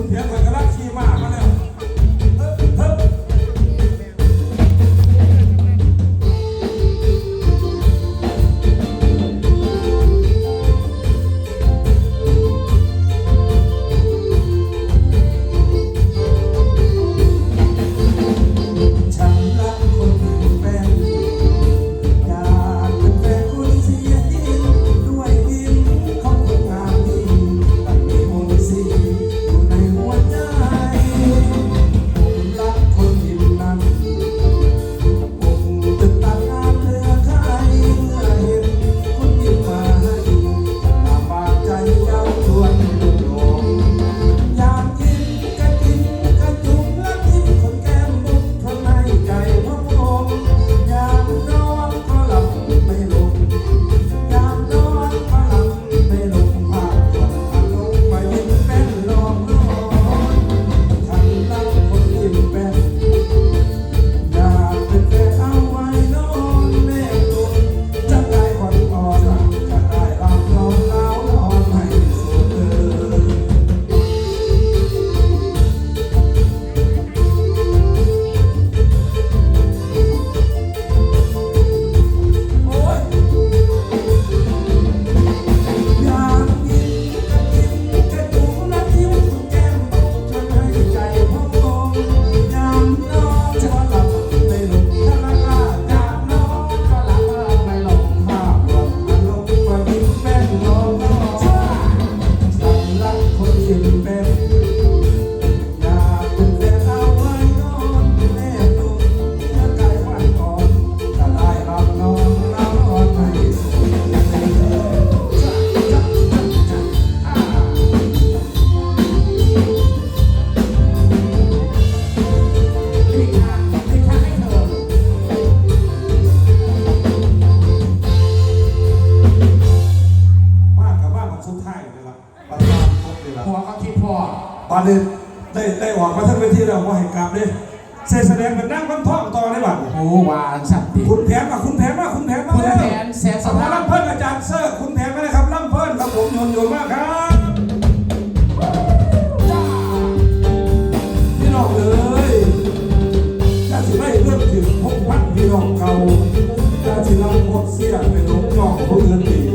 คุณเถียงคนกำลัง นี้ได้ได้ออกมาทั้งเวทีแล้วว่าเห้กลับเด้เสแสดงเป็นนั่งวันท่องต่อได้บ้างโอ้วานสัตว์คุณแผนมาคุณแผนมาคุณแผนมาคุณแผนแสนสสาภาพล่ำเพิ่นอาจารย์เซอร์คุณแผนมาเลยครับล่ำเพิ่นครับผมโยนโยนมากครับพี่น้องเอ้ยถ้าสิไม่เรื่มถึงพบวัดพี่น้องเก่าถ้าสิเราพบเสียไปหองยองผู้อื่นอี